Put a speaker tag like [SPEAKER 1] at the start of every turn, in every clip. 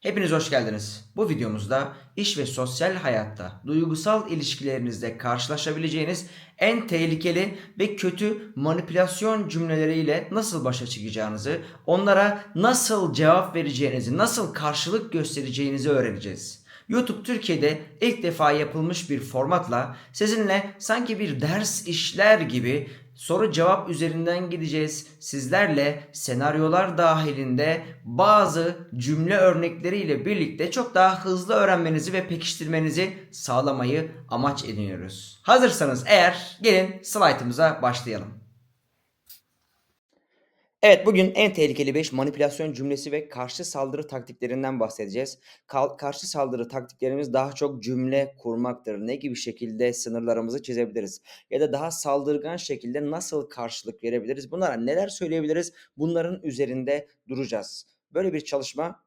[SPEAKER 1] Hepiniz hoş geldiniz. Bu videomuzda iş ve sosyal hayatta duygusal ilişkilerinizde karşılaşabileceğiniz en tehlikeli ve kötü manipülasyon cümleleriyle nasıl başa çıkacağınızı, onlara nasıl cevap vereceğinizi, nasıl karşılık göstereceğinizi öğreneceğiz. YouTube Türkiye'de ilk defa yapılmış bir formatla sizinle sanki bir ders işler gibi soru cevap üzerinden gideceğiz. Sizlerle senaryolar dahilinde bazı cümle örnekleriyle birlikte çok daha hızlı öğrenmenizi ve pekiştirmenizi sağlamayı amaç ediniyoruz. Hazırsanız eğer gelin slaytımıza başlayalım. Evet bugün en tehlikeli 5 manipülasyon cümlesi ve karşı saldırı taktiklerinden bahsedeceğiz. Kal- karşı saldırı taktiklerimiz daha çok cümle kurmaktır. Ne gibi şekilde sınırlarımızı çizebiliriz? Ya da daha saldırgan şekilde nasıl karşılık verebiliriz? Bunlara neler söyleyebiliriz? Bunların üzerinde duracağız. Böyle bir çalışma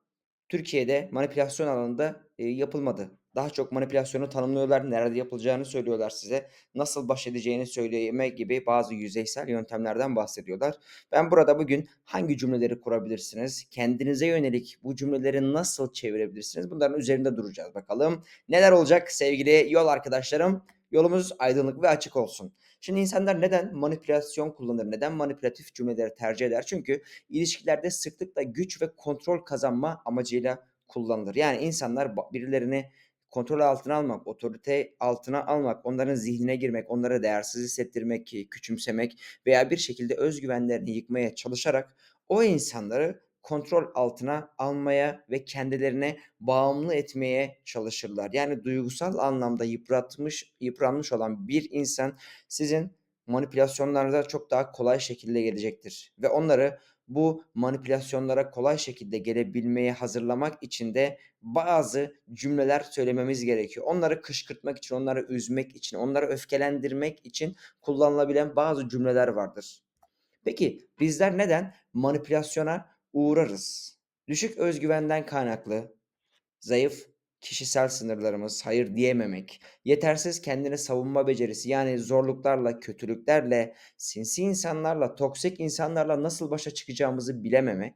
[SPEAKER 1] Türkiye'de manipülasyon alanında e, yapılmadı. Daha çok manipülasyonu tanımlıyorlar, nerede yapılacağını söylüyorlar size, nasıl baş edeceğini söyleme gibi bazı yüzeysel yöntemlerden bahsediyorlar. Ben burada bugün hangi cümleleri kurabilirsiniz, kendinize yönelik bu cümleleri nasıl çevirebilirsiniz bunların üzerinde duracağız bakalım. Neler olacak sevgili yol arkadaşlarım? Yolumuz aydınlık ve açık olsun. Şimdi insanlar neden manipülasyon kullanır? Neden manipülatif cümleleri tercih eder? Çünkü ilişkilerde sıklıkla güç ve kontrol kazanma amacıyla kullanılır. Yani insanlar birilerini kontrol altına almak, otorite altına almak, onların zihnine girmek, onları değersiz hissettirmek, küçümsemek veya bir şekilde özgüvenlerini yıkmaya çalışarak o insanları kontrol altına almaya ve kendilerine bağımlı etmeye çalışırlar. Yani duygusal anlamda yıpratmış, yıpranmış olan bir insan sizin manipülasyonlarınıza çok daha kolay şekilde gelecektir ve onları bu manipülasyonlara kolay şekilde gelebilmeye hazırlamak için de bazı cümleler söylememiz gerekiyor. Onları kışkırtmak için, onları üzmek için, onları öfkelendirmek için kullanılabilen bazı cümleler vardır. Peki bizler neden manipülasyona uğrarız? Düşük özgüvenden kaynaklı, zayıf kişisel sınırlarımız, hayır diyememek, yetersiz kendini savunma becerisi yani zorluklarla, kötülüklerle, sinsi insanlarla, toksik insanlarla nasıl başa çıkacağımızı bilememe,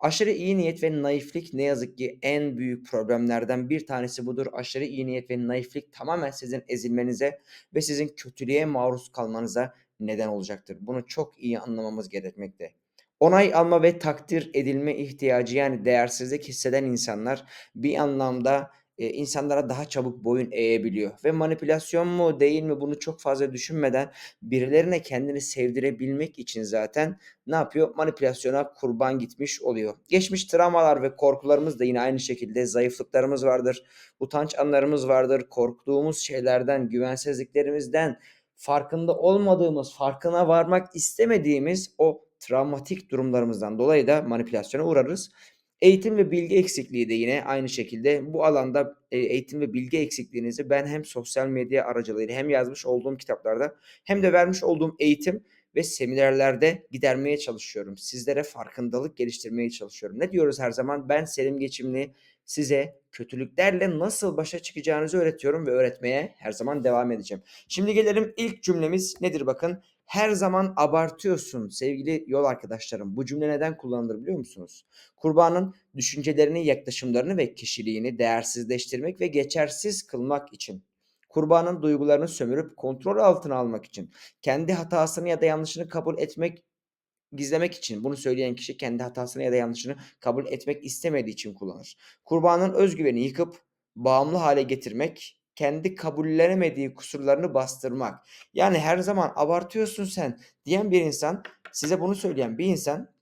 [SPEAKER 1] aşırı iyi niyet ve naiflik ne yazık ki en büyük problemlerden bir tanesi budur. Aşırı iyi niyet ve naiflik tamamen sizin ezilmenize ve sizin kötülüğe maruz kalmanıza neden olacaktır. Bunu çok iyi anlamamız gerekmekte. Onay alma ve takdir edilme ihtiyacı yani değersizlik hisseden insanlar bir anlamda e, insanlara daha çabuk boyun eğebiliyor. Ve manipülasyon mu değil mi bunu çok fazla düşünmeden birilerine kendini sevdirebilmek için zaten ne yapıyor? Manipülasyona kurban gitmiş oluyor. Geçmiş travmalar ve korkularımız da yine aynı şekilde zayıflıklarımız vardır. Utanç anlarımız vardır. Korktuğumuz şeylerden, güvensizliklerimizden, farkında olmadığımız, farkına varmak istemediğimiz o travmatik durumlarımızdan dolayı da manipülasyona uğrarız. Eğitim ve bilgi eksikliği de yine aynı şekilde bu alanda e, eğitim ve bilgi eksikliğinizi ben hem sosyal medya aracılığıyla hem yazmış olduğum kitaplarda hem de vermiş olduğum eğitim ve seminerlerde gidermeye çalışıyorum. Sizlere farkındalık geliştirmeye çalışıyorum. Ne diyoruz her zaman? Ben Selim Geçimli size kötülüklerle nasıl başa çıkacağınızı öğretiyorum ve öğretmeye her zaman devam edeceğim. Şimdi gelelim ilk cümlemiz nedir bakın? Her zaman abartıyorsun sevgili yol arkadaşlarım. Bu cümle neden kullanılır biliyor musunuz? Kurbanın düşüncelerini, yaklaşımlarını ve kişiliğini değersizleştirmek ve geçersiz kılmak için. Kurbanın duygularını sömürüp kontrol altına almak için. Kendi hatasını ya da yanlışını kabul etmek gizlemek için bunu söyleyen kişi kendi hatasını ya da yanlışını kabul etmek istemediği için kullanır. Kurbanın özgüveni yıkıp bağımlı hale getirmek, kendi kabullenemediği kusurlarını bastırmak. Yani her zaman abartıyorsun sen diyen bir insan, size bunu söyleyen bir insan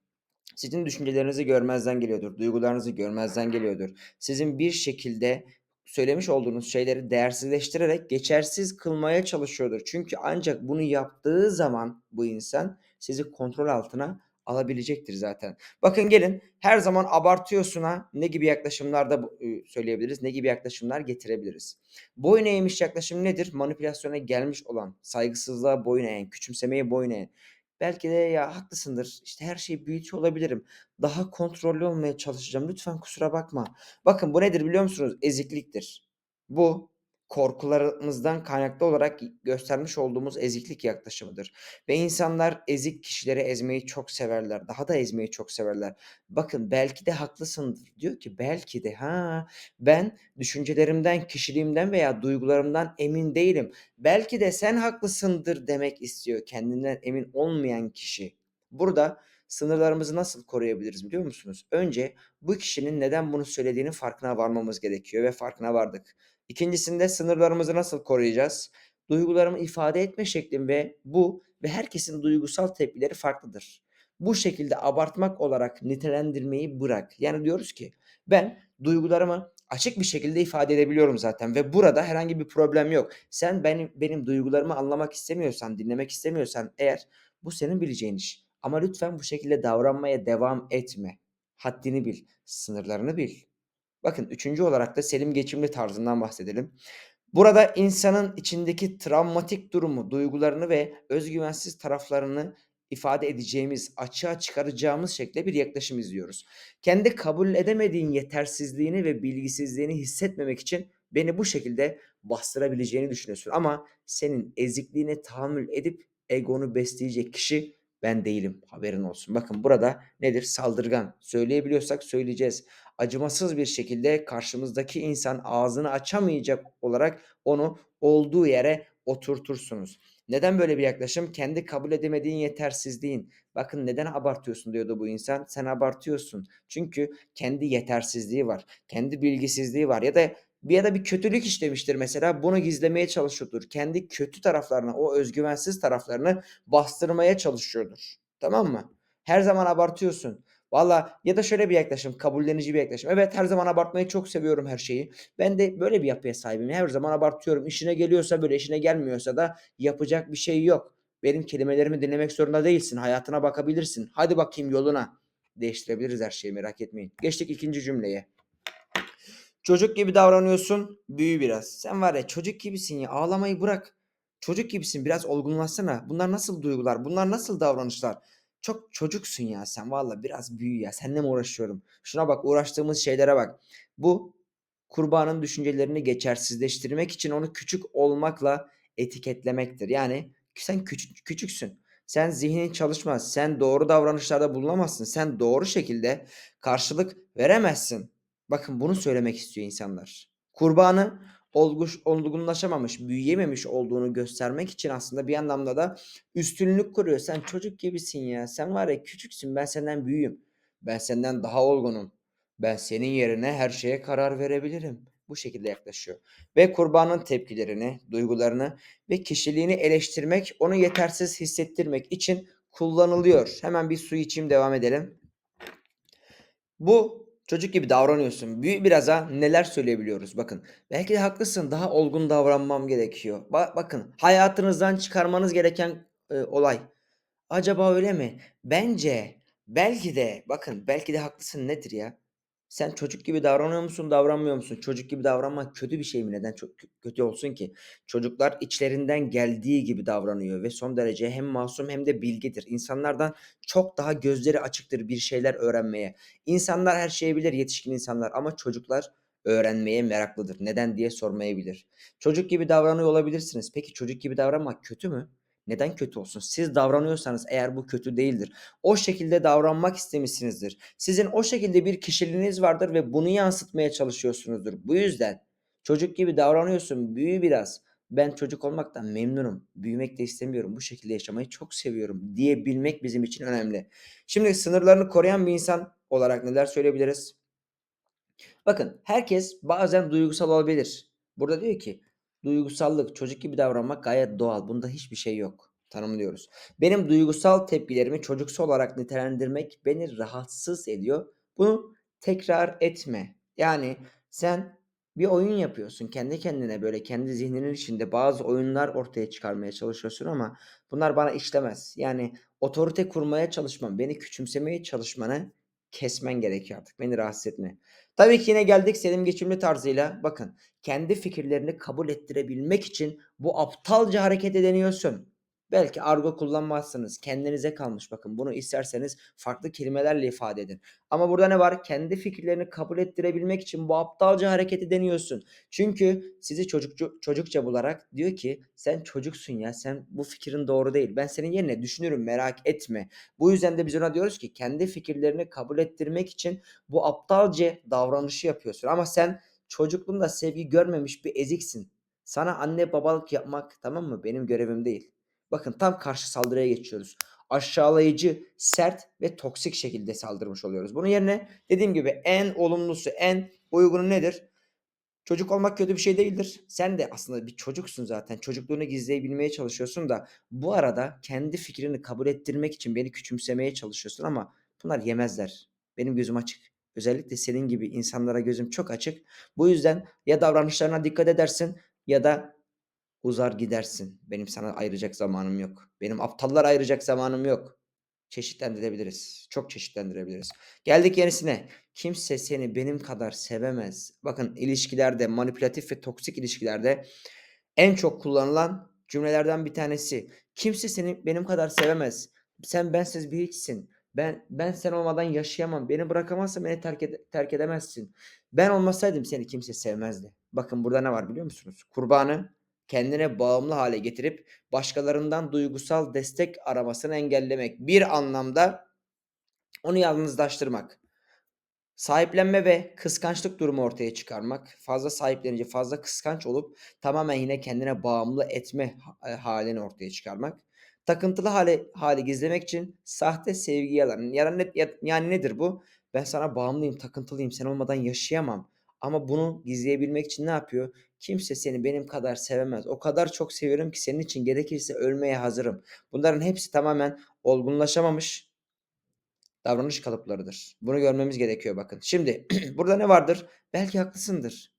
[SPEAKER 1] sizin düşüncelerinizi görmezden geliyordur, duygularınızı görmezden geliyordur. Sizin bir şekilde söylemiş olduğunuz şeyleri değersizleştirerek geçersiz kılmaya çalışıyordur. Çünkü ancak bunu yaptığı zaman bu insan sizi kontrol altına alabilecektir zaten. Bakın gelin her zaman abartıyorsuna ne gibi yaklaşımlar da bu- ıı, söyleyebiliriz, ne gibi yaklaşımlar getirebiliriz. Boyun eğmiş yaklaşım nedir? Manipülasyona gelmiş olan, saygısızlığa boyun eğen, küçümsemeye boyun eğen. Belki de ya haklısındır, işte her şeyi büyütüyor olabilirim. Daha kontrollü olmaya çalışacağım. Lütfen kusura bakma. Bakın bu nedir biliyor musunuz? Ezikliktir. Bu korkularımızdan kaynaklı olarak göstermiş olduğumuz eziklik yaklaşımıdır ve insanlar ezik kişileri ezmeyi çok severler. Daha da ezmeyi çok severler. Bakın, "Belki de haklısındır." diyor ki, belki de. Ha, ben düşüncelerimden, kişiliğimden veya duygularımdan emin değilim. Belki de sen haklısındır demek istiyor kendinden emin olmayan kişi. Burada sınırlarımızı nasıl koruyabiliriz biliyor musunuz? Önce bu kişinin neden bunu söylediğinin farkına varmamız gerekiyor ve farkına vardık. İkincisinde sınırlarımızı nasıl koruyacağız? Duygularımı ifade etme şeklim ve bu ve herkesin duygusal tepkileri farklıdır. Bu şekilde abartmak olarak nitelendirmeyi bırak. Yani diyoruz ki ben duygularımı açık bir şekilde ifade edebiliyorum zaten ve burada herhangi bir problem yok. Sen benim benim duygularımı anlamak istemiyorsan, dinlemek istemiyorsan eğer bu senin bileceğin iş. Ama lütfen bu şekilde davranmaya devam etme. Haddini bil, sınırlarını bil. Bakın üçüncü olarak da Selim Geçimli tarzından bahsedelim. Burada insanın içindeki travmatik durumu, duygularını ve özgüvensiz taraflarını ifade edeceğimiz, açığa çıkaracağımız şekilde bir yaklaşım izliyoruz. Kendi kabul edemediğin yetersizliğini ve bilgisizliğini hissetmemek için beni bu şekilde bastırabileceğini düşünüyorsun ama senin ezikliğine tahammül edip egonu besleyecek kişi ben değilim. Haberin olsun. Bakın burada nedir? Saldırgan. Söyleyebiliyorsak söyleyeceğiz. Acımasız bir şekilde karşımızdaki insan ağzını açamayacak olarak onu olduğu yere oturtursunuz. Neden böyle bir yaklaşım? Kendi kabul edemediğin yetersizliğin. Bakın neden abartıyorsun diyordu bu insan. Sen abartıyorsun. Çünkü kendi yetersizliği var. Kendi bilgisizliği var ya da bir ya da bir kötülük işlemiştir mesela. Bunu gizlemeye çalışıyordur. Kendi kötü taraflarını, o özgüvensiz taraflarını bastırmaya çalışıyordur. Tamam mı? Her zaman abartıyorsun. Valla ya da şöyle bir yaklaşım, kabullenici bir yaklaşım. Evet her zaman abartmayı çok seviyorum her şeyi. Ben de böyle bir yapıya sahibim. Her zaman abartıyorum. İşine geliyorsa böyle, işine gelmiyorsa da yapacak bir şey yok. Benim kelimelerimi dinlemek zorunda değilsin. Hayatına bakabilirsin. Hadi bakayım yoluna. Değiştirebiliriz her şeyi merak etmeyin. Geçtik ikinci cümleye. Çocuk gibi davranıyorsun, büyü biraz. Sen var ya çocuk gibisin ya. Ağlamayı bırak. Çocuk gibisin. Biraz olgunlaşsana. Bunlar nasıl duygular? Bunlar nasıl davranışlar? Çok çocuksun ya sen valla biraz büyü ya. Seninle mi uğraşıyorum? Şuna bak uğraştığımız şeylere bak. Bu kurbanın düşüncelerini geçersizleştirmek için onu küçük olmakla etiketlemektir. Yani sen küçük, küçüksün. Sen zihnin çalışmaz. Sen doğru davranışlarda bulunamazsın. Sen doğru şekilde karşılık veremezsin. Bakın bunu söylemek istiyor insanlar. Kurbanı olguş, olgunlaşamamış, büyüyememiş olduğunu göstermek için aslında bir anlamda da üstünlük kuruyor. Sen çocuk gibisin ya. Sen var ya küçüksün. Ben senden büyüğüm. Ben senden daha olgunum. Ben senin yerine her şeye karar verebilirim. Bu şekilde yaklaşıyor. Ve kurbanın tepkilerini, duygularını ve kişiliğini eleştirmek, onu yetersiz hissettirmek için kullanılıyor. Hemen bir su içeyim devam edelim. Bu çocuk gibi davranıyorsun. Büyü biraz ha neler söyleyebiliyoruz bakın. Belki de haklısın. Daha olgun davranmam gerekiyor. Ba- bakın hayatınızdan çıkarmanız gereken e, olay. Acaba öyle mi? Bence belki de bakın belki de haklısın nedir ya? Sen çocuk gibi davranıyor musun, davranmıyor musun? Çocuk gibi davranmak kötü bir şey mi? Neden çok kö- kötü olsun ki? Çocuklar içlerinden geldiği gibi davranıyor ve son derece hem masum hem de bilgidir. İnsanlardan çok daha gözleri açıktır bir şeyler öğrenmeye. İnsanlar her şeyi bilir, yetişkin insanlar ama çocuklar öğrenmeye meraklıdır. Neden diye sormayı bilir. Çocuk gibi davranıyor olabilirsiniz. Peki çocuk gibi davranmak kötü mü? Neden kötü olsun? Siz davranıyorsanız eğer bu kötü değildir. O şekilde davranmak istemişsinizdir. Sizin o şekilde bir kişiliğiniz vardır ve bunu yansıtmaya çalışıyorsunuzdur. Bu yüzden çocuk gibi davranıyorsun, büyü biraz. Ben çocuk olmaktan memnunum. Büyümek de istemiyorum. Bu şekilde yaşamayı çok seviyorum diyebilmek bizim için önemli. Şimdi sınırlarını koruyan bir insan olarak neler söyleyebiliriz? Bakın herkes bazen duygusal olabilir. Burada diyor ki duygusallık, çocuk gibi davranmak gayet doğal. Bunda hiçbir şey yok. Tanımlıyoruz. Benim duygusal tepkilerimi çocuksu olarak nitelendirmek beni rahatsız ediyor. Bunu tekrar etme. Yani sen bir oyun yapıyorsun. Kendi kendine böyle kendi zihninin içinde bazı oyunlar ortaya çıkarmaya çalışıyorsun ama bunlar bana işlemez. Yani otorite kurmaya çalışman, beni küçümsemeye çalışmanı kesmen gerekiyor artık. Beni rahatsız etme. Tabii ki yine geldik Selim Geçimli tarzıyla. Bakın kendi fikirlerini kabul ettirebilmek için bu aptalca harekete deniyorsun. Belki argo kullanmazsınız. Kendinize kalmış bakın. Bunu isterseniz farklı kelimelerle ifade edin. Ama burada ne var? Kendi fikirlerini kabul ettirebilmek için bu aptalca hareketi deniyorsun. Çünkü sizi çocukçu, çocukça bularak diyor ki sen çocuksun ya sen bu fikrin doğru değil. Ben senin yerine düşünürüm merak etme. Bu yüzden de biz ona diyoruz ki kendi fikirlerini kabul ettirmek için bu aptalca davranışı yapıyorsun. Ama sen çocukluğunda sevgi görmemiş bir eziksin. Sana anne babalık yapmak tamam mı? Benim görevim değil. Bakın tam karşı saldırıya geçiyoruz. Aşağılayıcı, sert ve toksik şekilde saldırmış oluyoruz. Bunun yerine dediğim gibi en olumlusu, en uygunu nedir? Çocuk olmak kötü bir şey değildir. Sen de aslında bir çocuksun zaten. Çocukluğunu gizleyebilmeye çalışıyorsun da bu arada kendi fikrini kabul ettirmek için beni küçümsemeye çalışıyorsun ama bunlar yemezler. Benim gözüm açık. Özellikle senin gibi insanlara gözüm çok açık. Bu yüzden ya davranışlarına dikkat edersin ya da uzar gidersin. Benim sana ayıracak zamanım yok. Benim aptallara ayıracak zamanım yok. Çeşitlendirebiliriz. Çok çeşitlendirebiliriz. Geldik yenisine. Kimse seni benim kadar sevemez. Bakın ilişkilerde, manipülatif ve toksik ilişkilerde en çok kullanılan cümlelerden bir tanesi. Kimse seni benim kadar sevemez. Sen bensiz bir hiçsin. Ben ben sen olmadan yaşayamam. Beni bırakamazsan beni terk, ede- terk edemezsin. Ben olmasaydım seni kimse sevmezdi. Bakın burada ne var biliyor musunuz? Kurbanı kendine bağımlı hale getirip başkalarından duygusal destek aramasını engellemek. Bir anlamda onu yalnızlaştırmak. Sahiplenme ve kıskançlık durumu ortaya çıkarmak. Fazla sahiplenici, fazla kıskanç olup tamamen yine kendine bağımlı etme ha- e, halini ortaya çıkarmak. Takıntılı hale, hali gizlemek için sahte sevgi yalan. Yani, yani nedir bu? Ben sana bağımlıyım, takıntılıyım, sen olmadan yaşayamam. Ama bunu gizleyebilmek için ne yapıyor? Kimse seni benim kadar sevemez. O kadar çok seviyorum ki senin için gerekirse ölmeye hazırım. Bunların hepsi tamamen olgunlaşamamış davranış kalıplarıdır. Bunu görmemiz gerekiyor bakın. Şimdi burada ne vardır? Belki haklısındır.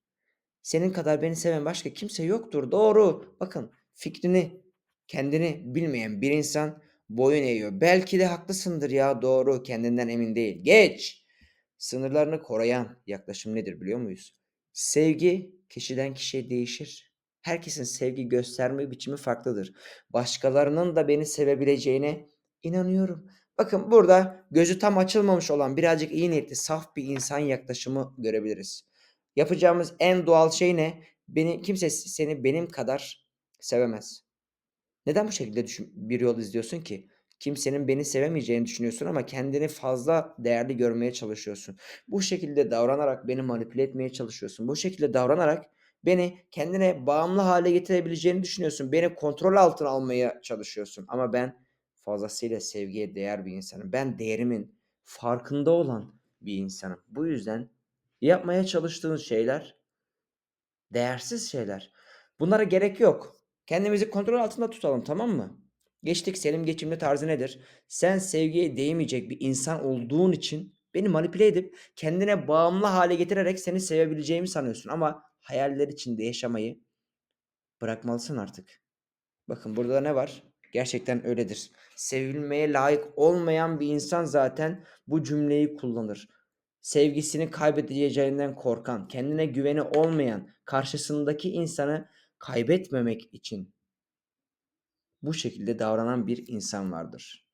[SPEAKER 1] Senin kadar beni seven başka kimse yoktur. Doğru. Bakın fikrini, kendini bilmeyen bir insan boyun eğiyor. Belki de haklısındır ya doğru. Kendinden emin değil. Geç. Sınırlarını koruyan yaklaşım nedir biliyor muyuz? Sevgi kişiden kişiye değişir. Herkesin sevgi gösterme biçimi farklıdır. Başkalarının da beni sevebileceğine inanıyorum. Bakın burada gözü tam açılmamış olan birazcık iyi niyetli, saf bir insan yaklaşımı görebiliriz. Yapacağımız en doğal şey ne? Beni kimse seni benim kadar sevemez. Neden bu şekilde düşün, bir yol izliyorsun ki? Kimsenin beni sevemeyeceğini düşünüyorsun ama kendini fazla değerli görmeye çalışıyorsun. Bu şekilde davranarak beni manipüle etmeye çalışıyorsun. Bu şekilde davranarak beni kendine bağımlı hale getirebileceğini düşünüyorsun. Beni kontrol altına almaya çalışıyorsun. Ama ben fazlasıyla sevgiye değer bir insanım. Ben değerimin farkında olan bir insanım. Bu yüzden yapmaya çalıştığın şeyler Değersiz şeyler. Bunlara gerek yok. Kendimizi kontrol altında tutalım, tamam mı? Geçtik Selim geçimli tarzı nedir? Sen sevgiye değmeyecek bir insan olduğun için beni manipüle edip kendine bağımlı hale getirerek seni sevebileceğimi sanıyorsun ama hayaller içinde yaşamayı bırakmalısın artık. Bakın burada ne var? Gerçekten öyledir. Sevilmeye layık olmayan bir insan zaten bu cümleyi kullanır. Sevgisini kaybedeceğinden korkan, kendine güveni olmayan, karşısındaki insanı kaybetmemek için bu şekilde davranan bir insan vardır.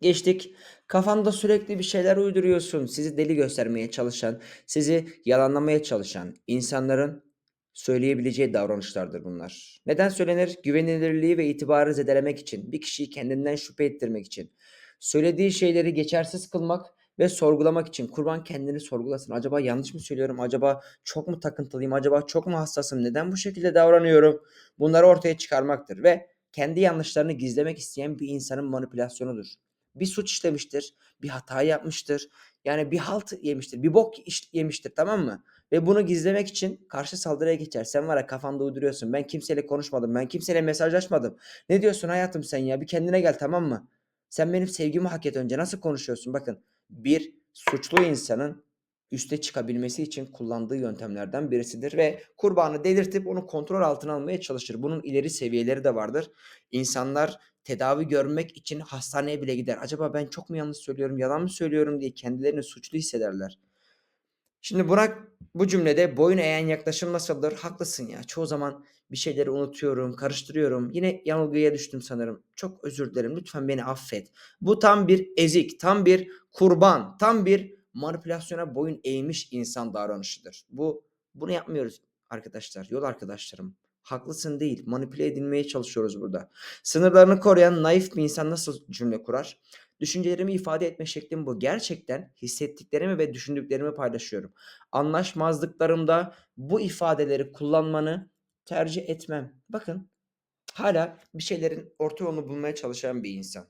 [SPEAKER 1] Geçtik. Kafanda sürekli bir şeyler uyduruyorsun. Sizi deli göstermeye çalışan, sizi yalanlamaya çalışan insanların söyleyebileceği davranışlardır bunlar. Neden söylenir? Güvenilirliği ve itibarı zedelemek için, bir kişiyi kendinden şüphe ettirmek için, söylediği şeyleri geçersiz kılmak ve sorgulamak için. Kurban kendini sorgulasın. Acaba yanlış mı söylüyorum? Acaba çok mu takıntılıyım? Acaba çok mu hassasım? Neden bu şekilde davranıyorum? Bunları ortaya çıkarmaktır ve kendi yanlışlarını gizlemek isteyen bir insanın manipülasyonudur. Bir suç işlemiştir, bir hata yapmıştır. Yani bir halt yemiştir, bir bok iş- yemiştir tamam mı? Ve bunu gizlemek için karşı saldırıya geçer. Sen var ya kafanda uyduruyorsun. Ben kimseyle konuşmadım. Ben kimseyle mesajlaşmadım. Ne diyorsun hayatım sen ya? Bir kendine gel tamam mı? Sen benim sevgimi hak et önce. Nasıl konuşuyorsun? Bakın bir suçlu insanın üste çıkabilmesi için kullandığı yöntemlerden birisidir ve kurbanı delirtip onu kontrol altına almaya çalışır. Bunun ileri seviyeleri de vardır. İnsanlar tedavi görmek için hastaneye bile gider. Acaba ben çok mu yanlış söylüyorum, yalan mı söylüyorum diye kendilerini suçlu hissederler. Şimdi Burak bu cümlede boyun eğen yaklaşım nasıldır? Haklısın ya. Çoğu zaman bir şeyleri unutuyorum, karıştırıyorum. Yine yanılgıya düştüm sanırım. Çok özür dilerim. Lütfen beni affet. Bu tam bir ezik, tam bir kurban, tam bir manipülasyona boyun eğmiş insan davranışıdır. Bu bunu yapmıyoruz arkadaşlar, yol arkadaşlarım. Haklısın değil, manipüle edilmeye çalışıyoruz burada. Sınırlarını koruyan naif bir insan nasıl cümle kurar? Düşüncelerimi ifade etme şeklim bu. Gerçekten hissettiklerimi ve düşündüklerimi paylaşıyorum. Anlaşmazlıklarımda bu ifadeleri kullanmanı tercih etmem. Bakın hala bir şeylerin orta yolunu bulmaya çalışan bir insan.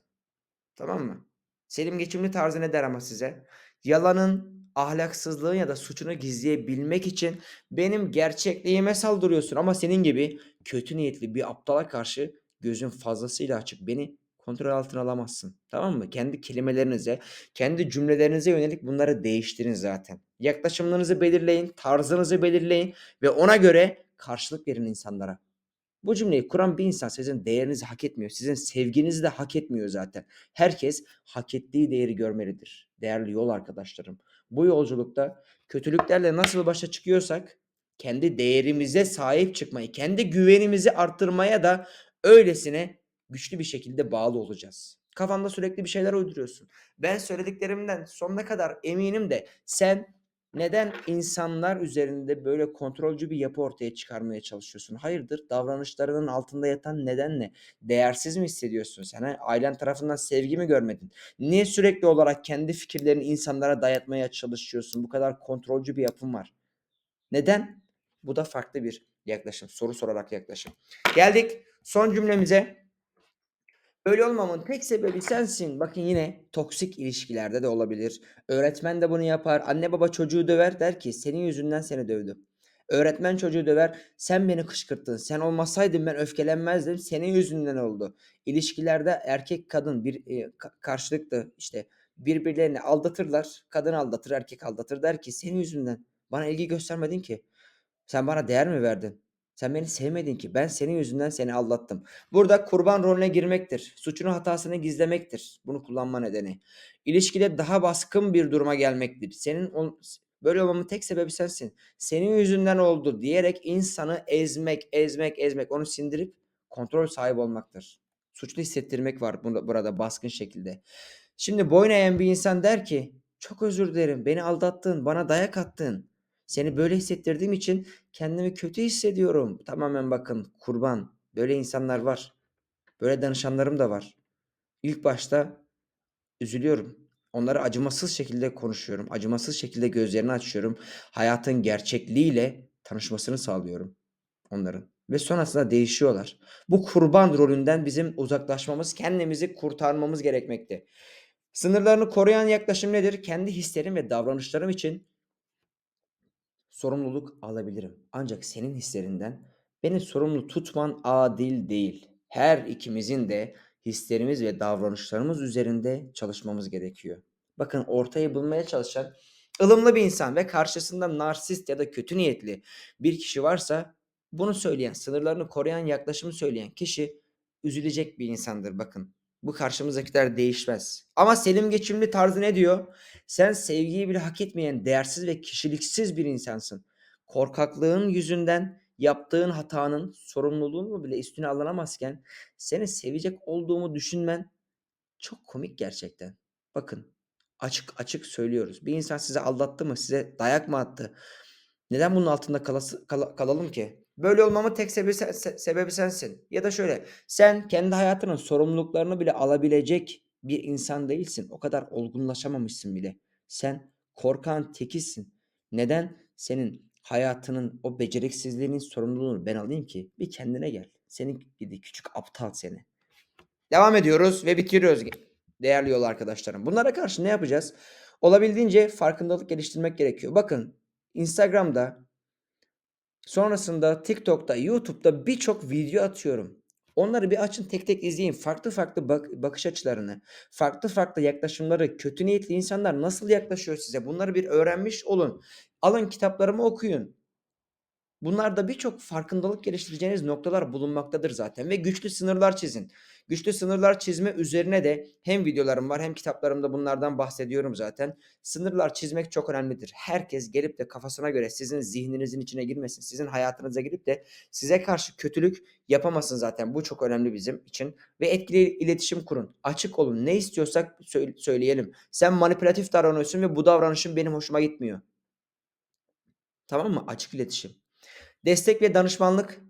[SPEAKER 1] Tamam mı? Selim geçimli tarzı ne der ama size? Yalanın, ahlaksızlığın ya da suçunu gizleyebilmek için benim gerçekliğime saldırıyorsun ama senin gibi kötü niyetli bir aptala karşı gözün fazlasıyla açık. Beni kontrol altına alamazsın. Tamam mı? Kendi kelimelerinize, kendi cümlelerinize yönelik bunları değiştirin zaten. Yaklaşımlarınızı belirleyin, tarzınızı belirleyin ve ona göre karşılık verin insanlara. Bu cümleyi kuran bir insan sizin değerinizi hak etmiyor. Sizin sevginizi de hak etmiyor zaten. Herkes hak ettiği değeri görmelidir. Değerli yol arkadaşlarım. Bu yolculukta kötülüklerle nasıl başa çıkıyorsak kendi değerimize sahip çıkmayı, kendi güvenimizi arttırmaya da öylesine güçlü bir şekilde bağlı olacağız. Kafanda sürekli bir şeyler uyduruyorsun. Ben söylediklerimden sonuna kadar eminim de sen neden insanlar üzerinde böyle kontrolcü bir yapı ortaya çıkarmaya çalışıyorsun? Hayırdır? Davranışlarının altında yatan neden ne? Değersiz mi hissediyorsun sen? ha? Ailen tarafından sevgi mi görmedin? Niye sürekli olarak kendi fikirlerini insanlara dayatmaya çalışıyorsun? Bu kadar kontrolcü bir yapın var. Neden? Bu da farklı bir yaklaşım. Soru sorarak yaklaşım. Geldik son cümlemize. Böyle olmamın tek sebebi sensin. Bakın yine toksik ilişkilerde de olabilir. Öğretmen de bunu yapar. Anne baba çocuğu döver der ki senin yüzünden seni dövdü. Öğretmen çocuğu döver. Sen beni kışkırttın. Sen olmasaydın ben öfkelenmezdim. Senin yüzünden oldu. İlişkilerde erkek kadın bir e, ka- karşılıklı işte birbirlerini aldatırlar. Kadın aldatır, erkek aldatır der ki senin yüzünden bana ilgi göstermedin ki. Sen bana değer mi verdin? Sen beni sevmedin ki. Ben senin yüzünden seni aldattım. Burada kurban rolüne girmektir. Suçunu hatasını gizlemektir. Bunu kullanma nedeni. İlişkide daha baskın bir duruma gelmektir. Senin ol- böyle olmamın tek sebebi sensin. Senin yüzünden oldu diyerek insanı ezmek, ezmek, ezmek, onu sindirip kontrol sahibi olmaktır. Suçlu hissettirmek var bunda, burada baskın şekilde. Şimdi boyun eğen bir insan der ki çok özür dilerim beni aldattın, bana dayak attın. Seni böyle hissettirdiğim için kendimi kötü hissediyorum. Tamamen bakın kurban. Böyle insanlar var. Böyle danışanlarım da var. İlk başta üzülüyorum. Onlara acımasız şekilde konuşuyorum. Acımasız şekilde gözlerini açıyorum. Hayatın gerçekliğiyle tanışmasını sağlıyorum onların. Ve sonrasında değişiyorlar. Bu kurban rolünden bizim uzaklaşmamız, kendimizi kurtarmamız gerekmekte. Sınırlarını koruyan yaklaşım nedir? Kendi hislerim ve davranışlarım için sorumluluk alabilirim. Ancak senin hislerinden beni sorumlu tutman adil değil. Her ikimizin de hislerimiz ve davranışlarımız üzerinde çalışmamız gerekiyor. Bakın ortayı bulmaya çalışan ılımlı bir insan ve karşısında narsist ya da kötü niyetli bir kişi varsa bunu söyleyen, sınırlarını koruyan yaklaşımı söyleyen kişi üzülecek bir insandır bakın. Bu karşımızdakiler değişmez. Ama Selim Geçimli tarzı ne diyor? Sen sevgiyi bile hak etmeyen değersiz ve kişiliksiz bir insansın. Korkaklığın yüzünden yaptığın hatanın sorumluluğunu bile üstüne alınamazken seni sevecek olduğumu düşünmen çok komik gerçekten. Bakın açık açık söylüyoruz. Bir insan size aldattı mı? Size dayak mı attı? Neden bunun altında kalası, kala- kalalım ki? Böyle olmamın tek sebebi, se- sebebi sensin. Ya da şöyle, sen kendi hayatının sorumluluklarını bile alabilecek bir insan değilsin. O kadar olgunlaşamamışsın bile. Sen korkan tekisin. Neden senin hayatının o beceriksizliğinin sorumluluğunu ben alayım ki? Bir kendine gel. Senin gibi küçük aptal seni. Devam ediyoruz ve bitiriyoruz değerli yol arkadaşlarım. Bunlara karşı ne yapacağız? Olabildiğince farkındalık geliştirmek gerekiyor. Bakın Instagram'da sonrasında TikTok'ta, YouTube'da birçok video atıyorum. Onları bir açın tek tek izleyin. Farklı farklı bak- bakış açılarını, farklı farklı yaklaşımları, kötü niyetli insanlar nasıl yaklaşıyor size? Bunları bir öğrenmiş olun. Alın kitaplarımı okuyun. Bunlarda birçok farkındalık geliştireceğiniz noktalar bulunmaktadır zaten ve güçlü sınırlar çizin. Güçlü sınırlar çizme üzerine de hem videolarım var hem kitaplarımda bunlardan bahsediyorum zaten. Sınırlar çizmek çok önemlidir. Herkes gelip de kafasına göre sizin zihninizin içine girmesin. Sizin hayatınıza girip de size karşı kötülük yapamasın zaten. Bu çok önemli bizim için. Ve etkili iletişim kurun. Açık olun. Ne istiyorsak söyle- söyleyelim. Sen manipülatif davranıyorsun ve bu davranışın benim hoşuma gitmiyor. Tamam mı? Açık iletişim. Destek ve danışmanlık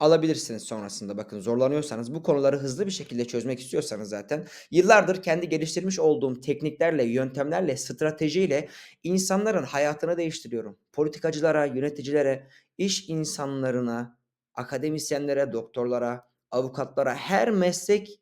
[SPEAKER 1] alabilirsiniz sonrasında. Bakın zorlanıyorsanız, bu konuları hızlı bir şekilde çözmek istiyorsanız zaten yıllardır kendi geliştirmiş olduğum tekniklerle, yöntemlerle, stratejiyle insanların hayatını değiştiriyorum. Politikacılara, yöneticilere, iş insanlarına, akademisyenlere, doktorlara, avukatlara, her meslek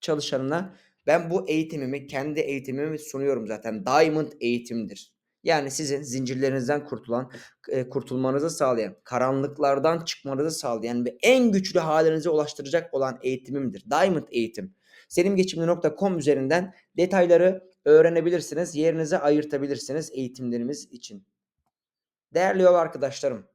[SPEAKER 1] çalışanına ben bu eğitimimi, kendi eğitimimi sunuyorum zaten. Diamond eğitimdir. Yani sizin zincirlerinizden kurtulan, eee, kurtulmanızı sağlayan, karanlıklardan çıkmanızı sağlayan ve en güçlü halinize ulaştıracak olan eğitimimdir. Diamond eğitim. Selimgeçimli.com üzerinden detayları öğrenebilirsiniz, yerinize ayırtabilirsiniz eğitimlerimiz için. Değerli yol arkadaşlarım,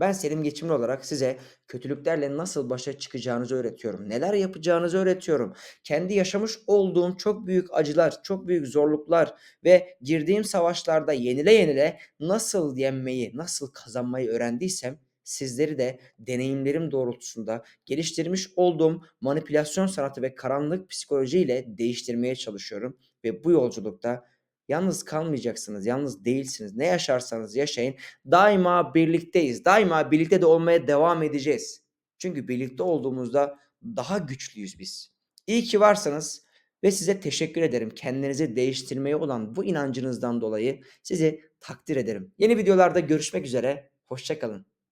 [SPEAKER 1] ben Selim Geçimli olarak size kötülüklerle nasıl başa çıkacağınızı öğretiyorum. Neler yapacağınızı öğretiyorum. Kendi yaşamış olduğum çok büyük acılar, çok büyük zorluklar ve girdiğim savaşlarda yenile yenile nasıl yenmeyi, nasıl kazanmayı öğrendiysem sizleri de deneyimlerim doğrultusunda geliştirmiş olduğum manipülasyon sanatı ve karanlık psikolojiyle değiştirmeye çalışıyorum ve bu yolculukta yalnız kalmayacaksınız, yalnız değilsiniz. Ne yaşarsanız yaşayın Daima birlikteyiz. Daima birlikte de olmaya devam edeceğiz. Çünkü birlikte olduğumuzda daha güçlüyüz biz. İyi ki varsınız ve size teşekkür ederim. Kendinizi değiştirmeye olan bu inancınızdan dolayı sizi takdir ederim. Yeni videolarda görüşmek üzere. Hoşça kalın.